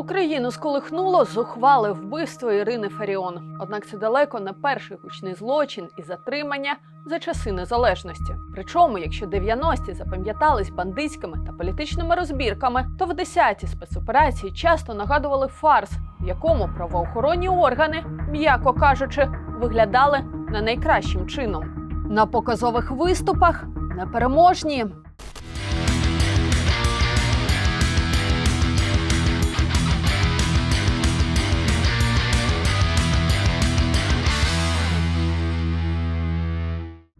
Україну сколихнуло зухвале вбивство Ірини Фаріон. Однак це далеко не перший гучний злочин і затримання за часи незалежності. Причому, якщо 90-ті запам'ятались бандитськими та політичними розбірками, то в 10-ті спецоперації часто нагадували фарс, в якому правоохоронні органи, м'яко кажучи, виглядали не найкращим чином. На показових виступах непереможні.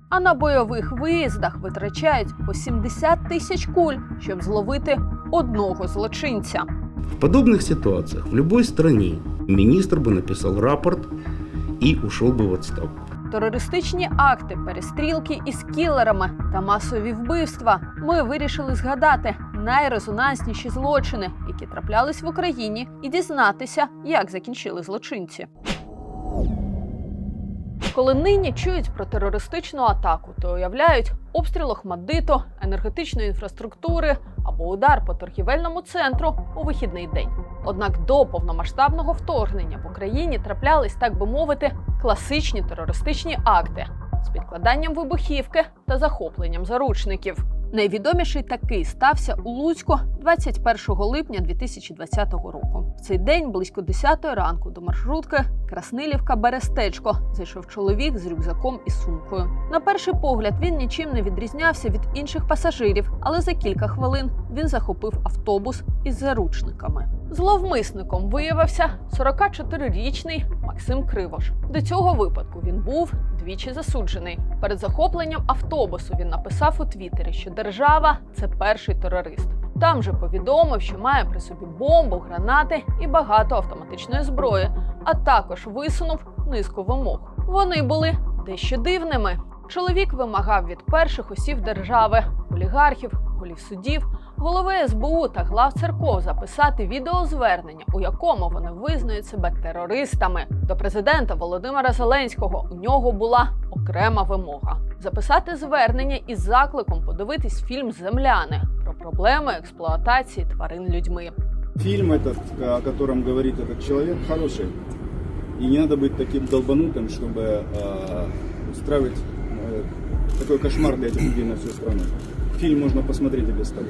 А на бойових виїздах витрачають по 70 тисяч куль, щоб зловити одного злочинця. В подобных ситуациях в любой стране министр бы написал рапорт и ушел бы в отставку. Терористичні акти, перестрілки із кілерами та масові вбивства. Ми вирішили згадати найрезонансніші злочини, які траплялись в Україні, і дізнатися, як закінчили злочинці. Коли нині чують про терористичну атаку, то уявляють обстріл Охмадиту, енергетичної інфраструктури або удар по торгівельному центру у вихідний день. Однак до повномасштабного вторгнення в Україні траплялись, так би мовити, класичні терористичні акти з підкладанням вибухівки та захопленням заручників. Найвідоміший такий стався у Луцьку 21 липня 2020 року. В цей день близько 10 ранку до маршрутки Краснилівка Берестечко зайшов чоловік з рюкзаком і сумкою. На перший погляд він нічим не відрізнявся від інших пасажирів, але за кілька хвилин він захопив автобус із заручниками. Зловмисником виявився 44-річний Максим Кривош. До цього випадку він був двічі засуджений. Перед захопленням автобусу він написав у Твіттері, що держава це перший терорист. Там же повідомив, що має при собі бомбу, гранати і багато автоматичної зброї, а також висунув низку вимог. Вони були дещо дивними. Чоловік вимагав від перших осіб держави, олігархів, голів судів, голови СБУ та глав церков записати відеозвернення, у якому вони визнають себе терористами. До президента Володимира Зеленського у нього була окрема вимога записати звернення із закликом подивитись фільм Земляни про проблеми експлуатації тварин людьми. Фильм этот, о котором говорит этот человек, хороший. И не надо быть таким долбанутым, чтобы э, устраивать э, такой кошмар для этих людей на всю страну. Фильм можно без того.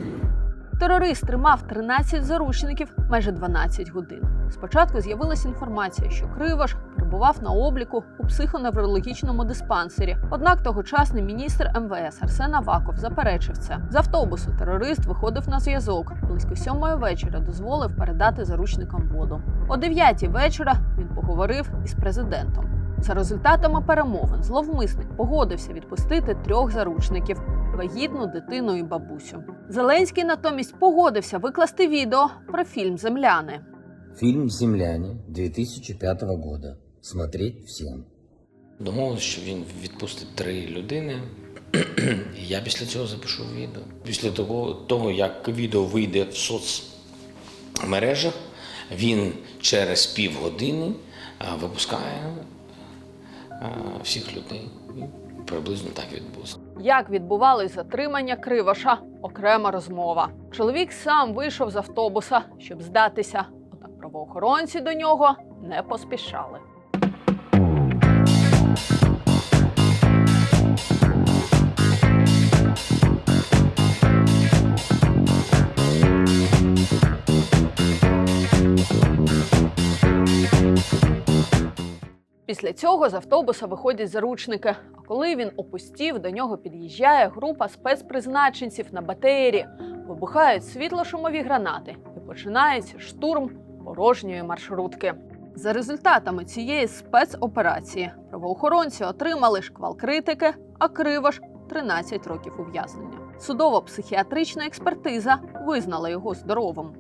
Терорист тримав 13 заручників майже 12 годин. Спочатку з'явилася інформація, що Кривош перебував на обліку у психоневрологічному диспансері. Однак тогочасний міністр МВС Арсен Аваков заперечив це. З автобусу терорист виходив на зв'язок. Близько сьомої вечора дозволив передати заручникам воду. О 9 вечора він поговорив із президентом. За результатами перемовин зловмисник погодився відпустити трьох заручників вагітну дитину і бабусю. Зеленський натомість погодився викласти відео про фільм Земляни. Фильм «Земляне» 2005 года. Смотреть всем. Домовилися, що він відпустить три людини. І я після цього запишу відео. Після того, того, як відео вийде в соцмережах, він через півгодини випускає всіх людей. Приблизно так відбулося. Як відбувалось затримання Кривоша? Окрема розмова. Чоловік сам вийшов з автобуса, щоб здатися. Однак правоохоронці до нього не поспішали. Після цього з автобуса виходять заручники. А коли він опустів, до нього під'їжджає група спецпризначенців на БТРі, вибухають світлошумові гранати і починається штурм порожньої маршрутки. За результатами цієї спецоперації правоохоронці отримали шквал критики, а Кривош 13 років ув'язнення. Судово-психіатрична експертиза визнала його здоровим.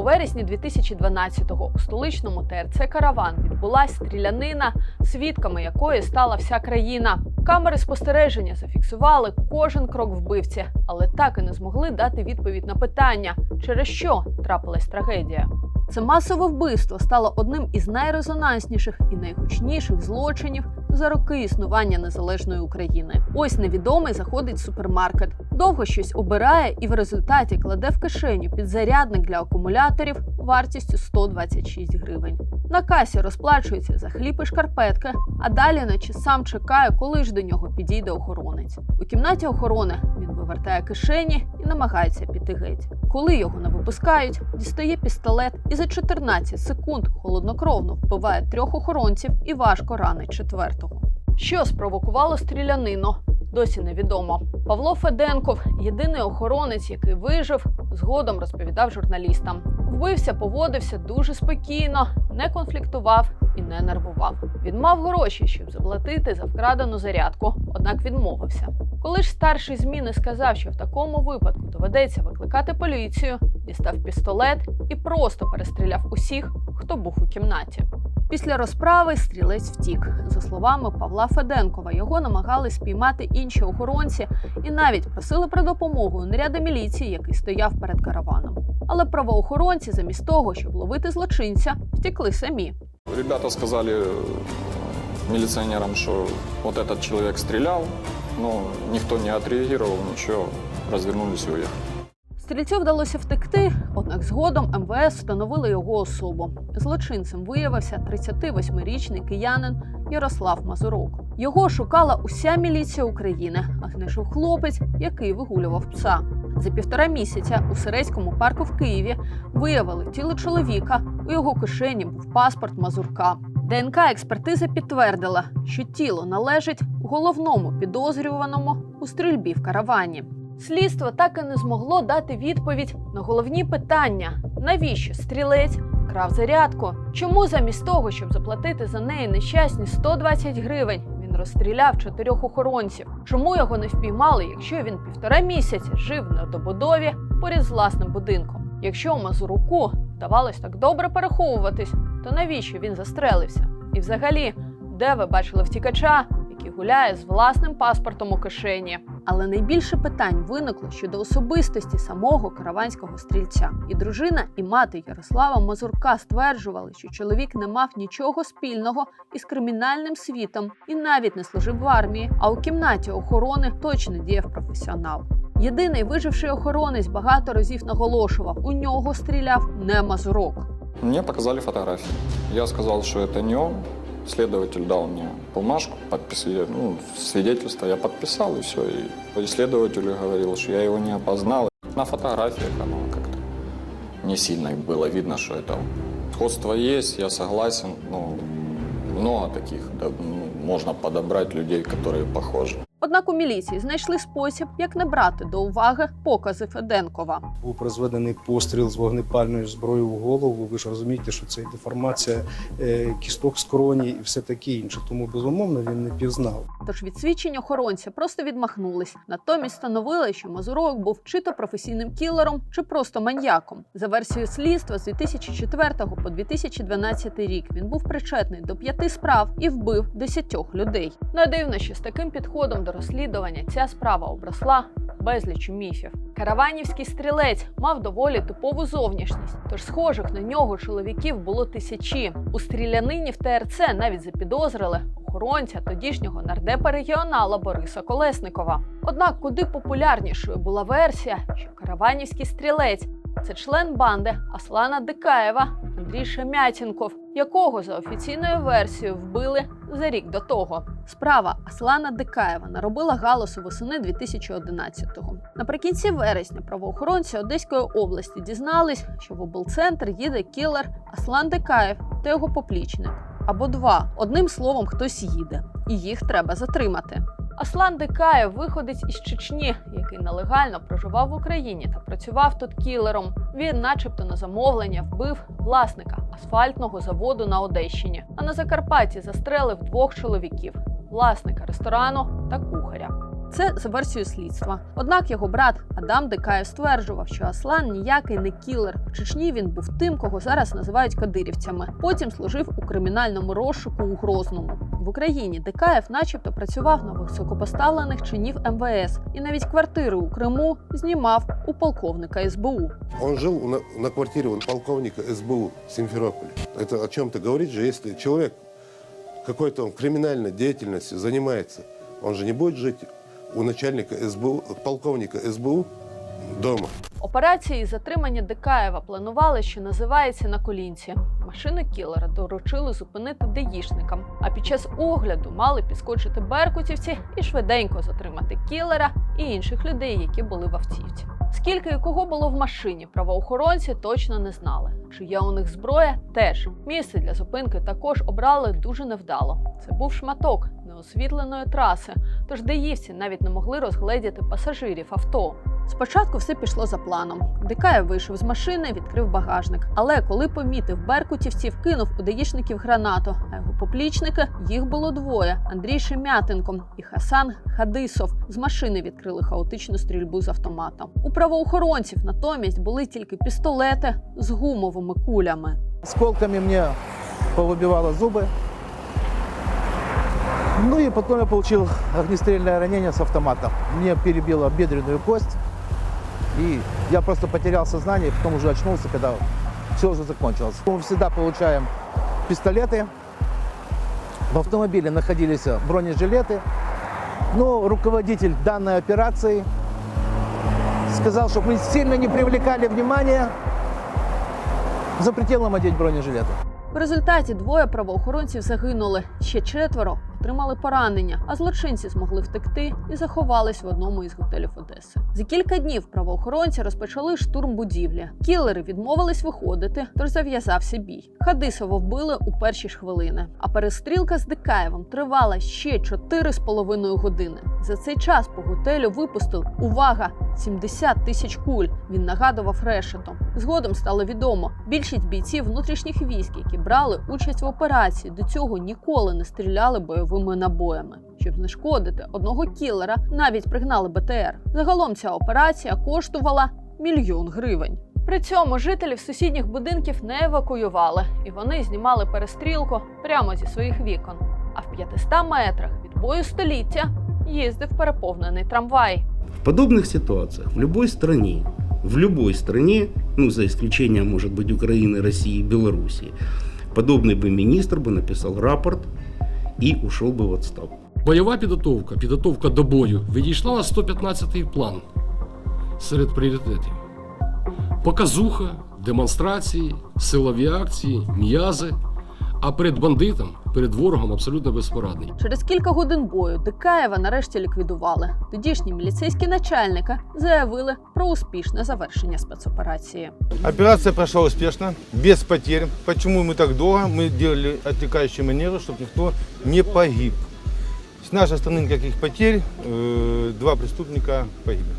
У вересні 2012-го у столичному ТРЦ Караван відбулася стрілянина, свідками якої стала вся країна. Камери спостереження зафіксували кожен крок вбивці, але так і не змогли дати відповідь на питання, через що трапилась трагедія. Це масове вбивство стало одним із найрезонансніших і найгучніших злочинів за роки існування незалежної України. Ось невідомий заходить в супермаркет, довго щось обирає і в результаті кладе в кишеню підзарядник для акумуляторів вартістю 126 гривень. На касі розплачується за хліб і шкарпетки, а далі, наче сам чекає, коли ж до нього підійде охоронець. У кімнаті охорони він вивертає кишені і намагається піти геть. Коли його не випускають, дістає пістолет і за 14 секунд холоднокровно вбиває трьох охоронців і важко ранить четвертого. Що спровокувало стрілянину? Досі невідомо. Павло Феденков, єдиний охоронець, який вижив, згодом розповідав журналістам. Вбився, поводився дуже спокійно, не конфліктував і не нервував. Він мав гроші, щоб заплатити за вкрадену зарядку, однак відмовився. Коли ж старший зміни сказав, що в такому випадку доведеться викликати поліцію, дістав пістолет і просто перестріляв усіх, хто був у кімнаті. Після розправи стрілець втік. За словами Павла Феденкова, його намагались спіймати інші охоронці і навіть просили про допомогу у наряда міліції, який стояв перед караваном. Але правоохоронці, замість того, щоб ловити злочинця, втекли самі. Ребята сказали э, милиционерам, что вот этот человек стрелял, но никто не отреагировал, ничего, развернулись и уехали. Стрільцю вдалося втекти, однак згодом МВС встановили його особу. Злочинцем виявився 38-річний киянин Ярослав Мазурук. Його шукала уся міліція України, а знайшов хлопець, який вигулював пса. За півтора місяця у Сирецькому парку в Києві виявили тіло чоловіка. У його кишені був паспорт Мазурка. ДНК експертиза підтвердила, що тіло належить головному підозрюваному у стрільбі в каравані. Слідство так і не змогло дати відповідь на головні питання: навіщо стрілець вкрав зарядку? Чому замість того, щоб заплатити за неї нещасні 120 гривень, він розстріляв чотирьох охоронців? Чому його не впіймали, якщо він півтора місяця жив на добудові поряд з власним будинком? Якщо Мазуруку вдавалось так добре переховуватись, то навіщо він застрелився? І взагалі, де ви бачили втікача, який гуляє з власним паспортом у кишені? Але найбільше питань виникло щодо особистості самого караванського стрільця. І дружина, і мати Ярослава Мазурка стверджували, що чоловік не мав нічого спільного із кримінальним світом і навіть не служив в армії. А у кімнаті охорони точно діяв професіонал. Єдиний виживший охоронець багато разів наголошував: у нього стріляв не Мазурок. Мне показали фотографии. Я сказал, что это не. Следователь дал мне бумажку, подпис, я, ну, свидетельство я подписал, и все. И следователю говорил, что я его не опознал. На фотографиях оно как-то не сильно было видно, что это. Сходство есть, я согласен, но много таких, да, ну, можно подобрать людей, которые похожи. Однак у міліції знайшли спосіб, як не брати до уваги покази Феденкова. Був призведений постріл з вогнепальною зброєю в голову. Ви ж розумієте, що це деформація е, кісток скроні і все таке інше. Тому безумовно він не пізнав. Тож від свідчень охоронця просто відмахнулись. Натомість встановили, що Мазурок був чи то професійним кілером, чи просто маньяком. За версією слідства, з 2004 по 2012 рік він був причетний до п'яти справ і вбив десятьох людей. Не дивно, що з таким підходом до розслідування ця справа обросла безлічу міфів. Караванівський стрілець мав доволі типову зовнішність, тож схожих на нього чоловіків було тисячі. У стрілянині в ТРЦ навіть запідозрили охоронця тодішнього нардепа регіонала Бориса Колесникова. Однак куди популярнішою була версія, що караванівський стрілець це член банди Аслана Дикаєва Андрій Шемятінков, якого за офіційною версією вбили за рік до того. Справа Аслана Дикаєва наробила галасу восени 2011-го. Наприкінці вересня правоохоронці Одеської області дізнались, що в облцентр їде кілер Аслан Дикаєв та його поплічник. Або два. Одним словом, хтось їде, і їх треба затримати. Аслан Дикаєв виходець із Чечні, який нелегально проживав в Україні та працював тут кілером. Він, начебто, на замовлення вбив власника асфальтного заводу на Одещині, а на Закарпатті застрелив двох чоловіків власника ресторану та кухаря. Це за версією слідства. Однак його брат Адам Дикаєв стверджував, що Аслан ніякий не кілер. В Чечні він був тим, кого зараз називають кадирівцями. Потім служив у кримінальному розшуку у Грозному. В Україні Дикаєв, начебто, працював на високопоставлених чинів МВС і навіть квартири у Криму знімав у полковника СБУ. Он жил на, на квартире у полковника СБУ в Симферополе. Это о чем-то говорит же, если человек какой-то он криминальной деятельностью занимается, он же не будет жить у начальника СБУ, полковника СБУ дома. Операції затримання Дикаєва планували, що називається на колінці. Машину кілера доручили зупинити даїшникам. А під час огляду мали підскочити беркутівці і швиденько затримати кілера і інших людей, які були в автівці. Скільки і кого було в машині, правоохоронці точно не знали. Чи є у них зброя? Теж місце для зупинки також обрали дуже невдало. Це був шматок неосвітленої траси, тож даївці навіть не могли розгледіти пасажирів авто. Спочатку все пішло за планом. Дикаєв вийшов з машини, відкрив багажник. Але коли помітив беркутівців, кинув у даїшників гранату. А його поплічники їх було двоє: Андрій Шемятенко і Хасан Хадисов. З машини відкрили хаотичну стрільбу з автомата. У правоохоронців натомість були тільки пістолети з гумовими кулями. Осколками мне повыбивало зубы. Ну и потом я получил огнестрельное ранение с автомата. Мне перебило бедренную кость. И я просто потерял сознание, потом уже очнулся, когда все уже закончилось. Мы всегда получаем пистолеты. В автомобиле находились бронежилеты. Но руководитель данной операции сказал, чтобы мы сильно не привлекали внимания, запретил нам одеть бронежилеты. В результаті двоє правоохоронців загинули, ще четверо отримали поранення, а злочинці змогли втекти і заховались в одному із готелів Одеси. За кілька днів правоохоронці розпочали штурм будівлі. Кілери відмовились виходити, тож зав'язався бій. Хадисова вбили у перші ж хвилини. А перестрілка з Дикаєвом тривала ще 4,5 години. За цей час по готелю випустили увага 70 тисяч куль. Він нагадував решетом. Згодом стало відомо, більшість бійців внутрішніх військ, які брали участь в операції, до цього ніколи не стріляли бойовими набоями. Щоб знешкодити одного кілера, навіть пригнали БТР. Загалом ця операція коштувала мільйон гривень. При цьому жителів сусідніх будинків не евакуювали, і вони знімали перестрілку прямо зі своїх вікон. А в 500 метрах від бою століття їздив переповнений трамвай. В подобных ситуациях в любой стране, в любой стране, ну за исключением, может быть, Украины, России, Белоруссии, подобный бы министр бы написал рапорт и ушел бы в отставку. Бойова підготовка, підготовка до бою відійшла на 115-й план серед пріоритетів. Показуха, демонстрації, силові акції, м'язи. А перед бандитом, перед ворогом абсолютно безпорадний. Через кілька годин бою Дикаєва нарешті ліквідували. Тодішні міліцейські начальника заявили про успішне завершення спецоперації. Операция прошла успешно, без потерь. Почему мы так долго? Мы делали отвлекающие маневры, чтобы никто не погиб. С нашей стороны никаких потерь, э, два преступника погибли.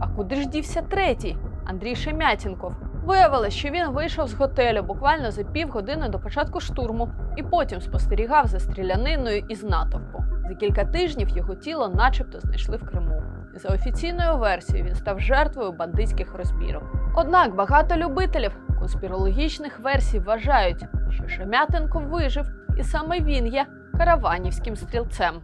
А куди ж дівся третій Андрій Шемятінков? Виявилось, що він вийшов з готелю буквально за півгодини до початку штурму і потім спостерігав за стріляниною із натовпу. За кілька тижнів його тіло, начебто, знайшли в Криму. За офіційною версією, він став жертвою бандитських розбірок. Однак багато любителів конспірологічних версій вважають, що Шемятенко вижив, і саме він є караванівським стрілцем.